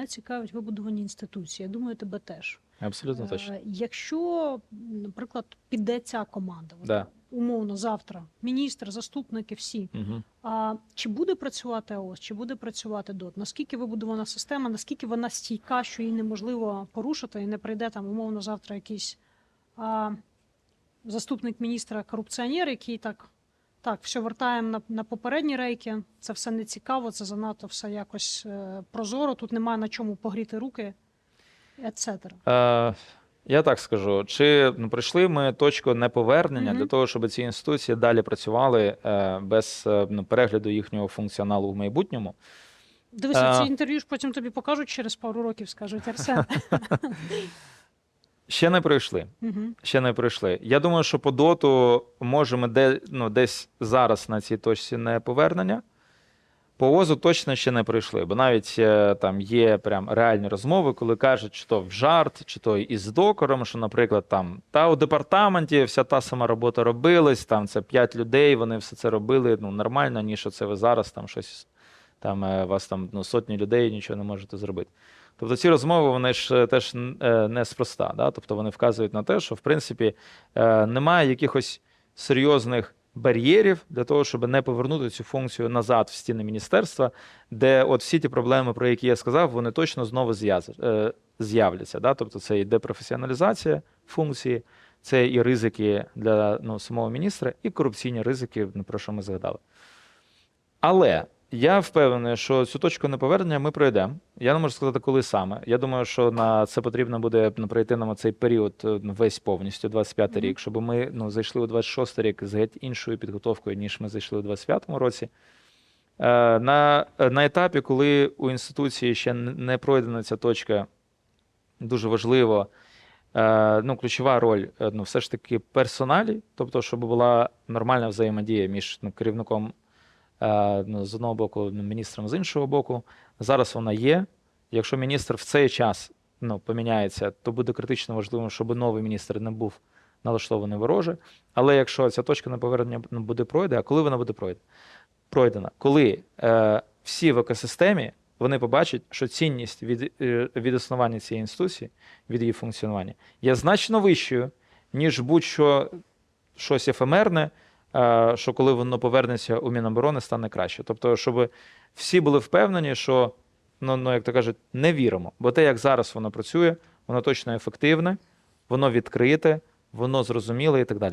мене цікавить вибудовані інституції. Я думаю, тебе теж. Абсолютно точно. Е, Якщо, наприклад, піде ця команда, Да. умовно завтра, міністр, заступники, всі. Угу. А чи буде працювати АОС, чи буде працювати ДОТ? Наскільки вибудована система, наскільки вона стійка, що її неможливо порушити, і не прийде там умовно завтра якийсь а, заступник міністра корупціонер, який так. Так, все вертаємо на, на попередні рейки. Це все не цікаво, це занадто все якось е, прозоро. Тут немає на чому погріти руки, etc. Е, я так скажу: чи ну, пройшли ми точку неповернення Мгм. для того, щоб ці інституції далі працювали е, без е, ну, перегляду їхнього функціоналу в майбутньому? Дивися, А. ці інтерв'ю ж потім тобі покажуть через пару років, скажуть Арсен. Ще не пройшли. Угу. Ще не пройшли. Я думаю, що по доту можемо де, ну, десь зараз на цій точці не повернення. По ОЗу точно ще не пройшли, бо навіть е, там є прям реальні розмови, коли кажуть, чи то в жарт, чи то із докором, що, наприклад, там та у департаменті вся та сама робота робилась, там це п'ять людей, вони все це робили ну, нормально, ніж це ви зараз там щось там е, вас там ну, сотні людей нічого не можете зробити. Тобто ці розмови вони ж е, теж е, неспроста. Да? Тобто вони вказують на те, що в принципі немає якихось серйозних бар'єрів для того, щоб не повернути цю функцію назад в стіни міністерства, де от всі ті проблеми, про які я сказав, вони точно знову з'являться. Да? Тобто це і депрофесіоналізація функції, це і ризики для ну, самого міністра, і корупційні ризики, ну, про що ми згадали. Але я впевнений, що цю точку неповернення ми пройдемо. Я не можу сказати, коли саме. Я думаю, що на це потрібно буде ну, пройти нам цей період е, ну, весь повністю, 25 Мгм. рік, щоб ми ну, зайшли у 26 рік з геть іншою підготовкою, ніж ми зайшли у 25-му році. Е, На, на етапі, коли у інституції ще не пройдена ця точка, дуже важливо. е, Ну, ключова роль ну, все ж таки персоналі, тобто, щоб була нормальна взаємодія між ну, керівником з одного боку, ну, міністром з іншого боку. Зараз вона є. Якщо міністр в цей час ну, поміняється, то буде критично важливим, щоб новий міністр не був налаштований вороже. Але якщо ця точка неповернення ну, буде пройдена, а коли вона буде пройдена? Коли е, всі в екосистемі вони побачать, що цінність від, е, від існування цієї інституції, від її функціонування, є значно вищою, ніж будь-що щось ефемерне, е, що коли воно повернеться у Міноборони, стане краще. Тобто, щоб всі були впевнені, що, ну, ну як то кажуть, не віримо. Бо те, як зараз воно працює, воно точно ефективне, воно відкрите, воно зрозуміле і так далі.